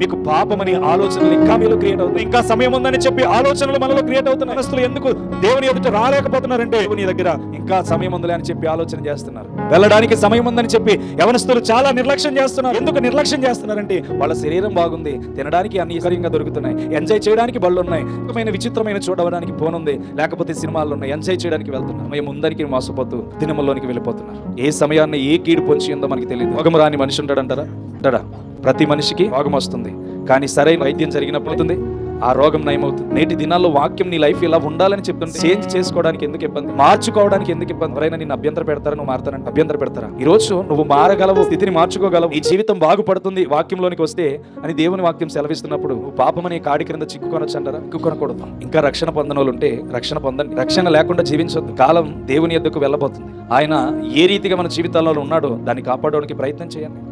మీకు పాపమని ఆలోచనలు ఇంకా మీలో క్రియేట్ అవుతుంది. ఇంకా సమయం ఉందని చెప్పి ఆలోచనలు మనలో క్రియేట్ అవుతున్నాయి మనసులు ఎందుకు దేవుని ఎదుట రాలేకపోతున్నారంటే నీ దగ్గర ఇంకా సమయం ఉందిలే అని చెప్పి ఆలోచన చేస్తున్నారు. వెళ్ళడానికి సమయం ఉందని చెప్పి యవనస్తులు చాలా నిర్లక్ష్యం చేస్తున్నారు. ఎందుకు నిర్లక్ష్యం చేస్తున్నారంటే వాళ్ళ శరీరం బాగుంది తినడానికి అన్ని సరిగ్గా దొరుకుతున్నాయి ఎంజాయ్ చేయడానికి బళ్ళు ఉన్నాయి విచిత్రమైన విచిత్రమైన చూడడానికి ఫోన్ ఉంది లేకపోతే సినిమాలు ఉన్నాయి ఎంజాయ్ చేయడానికి వెళ్తున్నారు. మేము ముందరికి మోసపోతూ దినముల్లోనికి వెళ్ళిపోతున్నారు. ఏ సమయాన్ని ఏ కీడు పొంచి ఉందో మనకి తెలియదు ఒక రాని మనిషి ఉంటాడంటారా? అంటారా ప్రతి మనిషికి రోగం వస్తుంది. కానీ సరైన వైద్యం జరిగినప్పుడు ఆ రోగం నయమవుతుంది. నేటి దినాల్లో వాక్యం నీ లైఫ్ ఇలా ఉండాలని చెప్తుంటే చేంజ్ చేసుకోవడానికి ఎందుకు ఇబ్బంది? మార్చుకోవడానికి ఎందుకు ఇబ్బంది? ఎవరైనా నేను అభ్యంతర పెడతారా? నువ్వు మారుతానంటే అభ్యంతర పెడతారా? ఈ రోజు నువ్వు మారగలవు స్థితిని మార్చుకోగలవు. నీ జీవితం బాగుపడుతుంది వాక్యంలోనికి వస్తే అని దేవుని వాక్యం సెలవిస్తున్నప్పుడు నువ్వు పాపం అనే కాడి క్రింద చిక్కుకొనొచ్చు అంటారా? చిక్కుకొనకూడదు. ఇంకా రక్షణ పొందని వాళ్ళు ఉంటే రక్షణ పొందండి. రక్షణ లేకుండా జీవించొద్దు. కాలం దేవుని ఎద్దుకు వెళ్ళబోతుంది. ఆయన ఏ రీతిగా మన జీవితాల్లో ఉన్నాడో దాన్ని కాపాడడానికి ప్రయత్నం చేయండి.